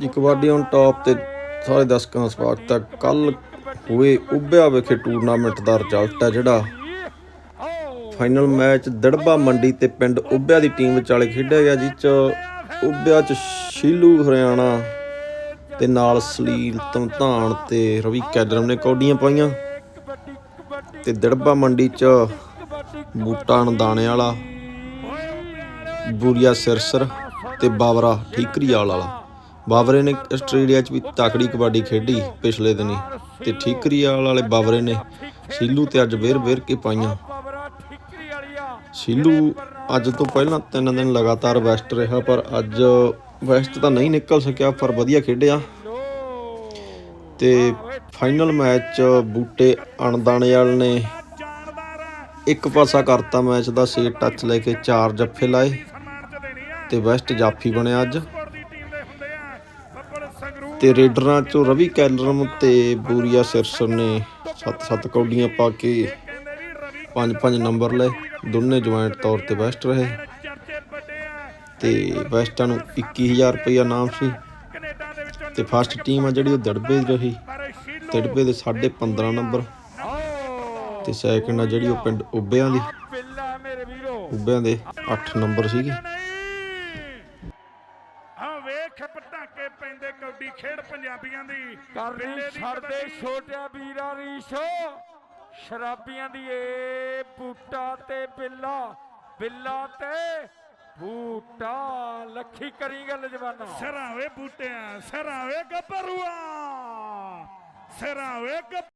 ਜੀ kabaddi on top ਤੇ ਸਾਰੇ ਦਰਸ਼ਕਾਂ ਦਾ ਸਵਾਗਤ ਹੈ। ਕੱਲ ਹੋਏ ਉੱਭਿਆ ਵਿਖੇ ਟੂਰਨਾਮੈਂਟ ਦਾ ਰਿਜ਼ਲਟ ਹੈ ਜਿਹੜਾ। ਫਾਈਨਲ ਮੈਚ ਦੜਬਾ ਮੰਡੀ ਤੇ ਪਿੰਡ ਉੱਭਿਆ ਦੀ ਟੀਮ ਵਿਚਾਲੇ ਖੇਡਿਆ ਗਿਆ, ਜਿਸ ਚ ਉੱਭਿਆ ਚ ਸ਼ੀਲੂ ਹਰਿਆਣਾ ਤੇ ਨਾਲ ਸਲੀਲ ਧਮਧਾਨ ਤੇ ਰਵੀ ਕੈਡਰਮ ਨੇ ਕੌਡੀਆਂ ਪਾਈਆਂ। ਤੇ ਦੜਬਾ ਮੰਡੀ ਚ ਬੂਟਾ ਨਦਾਣੇ ਵਾਲਾ, ਬੂਰੀਆ ਸਿਰਸਰ ਤੇ ਬਾਵਰਾ ਠੀਕਰੀਵਾਲ ਵਾਲਾ। ਬਾਵਰੇ ਨੇ ਆਸਟ੍ਰੇਲੀਆ 'ਚ ਵੀ ਤਾਕੜੀ ਕਬੱਡੀ ਖੇਡੀ ਪਿਛਲੇ ਦਿਨੀ ਤੇ ਠੀਕਰੀਵਾਲ ਵਾਲੇ ਬਾਵਰੇ ਨੇ ਸੀਲੂ ਤੇ ਅੱਜ ਵੇਰ ਵੇਰ ਕੇ ਪਾਈਆਂ। ਸੀਲੂ ਅੱਜ ਤੋਂ ਪਹਿਲਾਂ ਤਿੰਨ ਦਿਨ ਲਗਾਤਾਰ ਵੈਸਟ ਰਿਹਾ, ਪਰ ਅੱਜ ਵੈਸਟ ਤਾਂ ਨਹੀਂ ਨਿਕਲ ਸਕਿਆ, ਪਰ ਵਧੀਆ ਖੇਡਿਆ। ਤੇ ਫਾਈਨਲ ਮੈਚ 'ਚ ਬੂਟੇ ਅਣਦਾਣੇ ਵਾਲ ਨੇ ਇੱਕ ਪਾਸਾ ਕਰਤਾ ਮੈਚ ਦਾ ਸੇ ਟੱਚ ਲੈ ਕੇ ਚਾਰ ਜੱਫੇ ਲਾਏ ਤੇ ਵੈਸਟ ਜਾਫੀ ਬਣਿਆ ਅੱਜ। ਤੇ ਰੇਡਰਾਂ ਚੋਂ ਰਵੀ ਕੈਲਰਮ ਤੇ ਬੂਰੀਆ ਸਿਰਸਰ ਨੇ 7-7 ਕੌਡੀਆਂ ਪਾ ਕੇ 5-5 ਨੰਬਰ ਲਏ। ਦੋਨੇ ਜੁਆਇੰਟ ਤੌਰ ਤੇ ਬੈਸਟ ਰਹੇ। ਤੇ ਬੈਸਟਾਂ ਨੂੰ 21000 ਰੁਪਇਆ ਨਾਮ ਸੀ। ਤੇ ਫਸਟ ਟੀਮ ਆ ਜਿਹੜੀ ਉਹ ਦੜਬੇ ਦੀ ਰਹੀ। ਦੜਬੇ ਦੇ 15.5 ਨੰਬਰ। ਤੇ ਸੈਕਿੰਡ ਆ ਜਿਹੜੀ ਉਹ ਪਿੰਡ ਉੱਬਿਆਂ ਦੀ। ਬਿੱਲਾ ਉੱਬਿਆਂ ਦੇ 8 ਨੰਬਰ ਸੀਗੇ। ਵੇਖ ਪਟਾਕੇ ਪੈਂਦੇ ਕੌਡੀ ਖੇਡ ਪੰਜਾਬੀਆਂ ਦੀ। ਕਰਨੀ ਬਿੱਲੇ ਦੀ ਛੱਡਦੇ ਕਬੱਡੀ। ਛੋਟਿਆ ਵੀਰਾ ਰੀਸ਼ੋ ਸ਼ਰਾਬੀਆਂ ਦੀ ਏ ਬੂਟਾ ਤੇ ਬਿੱਲਾ। ਬਿੱਲਾ ਤੇ ਬੂਟਾ। ਲੱਖੀ ਕਰੀ ਗੱਲ ਜਵਾਨਾ। ਸਰਾਵੇ ਬੂਟਿਆਂ ਸਰਾਵੇ ਗੱਭਰੂਆ। ਸਰਾਵੇ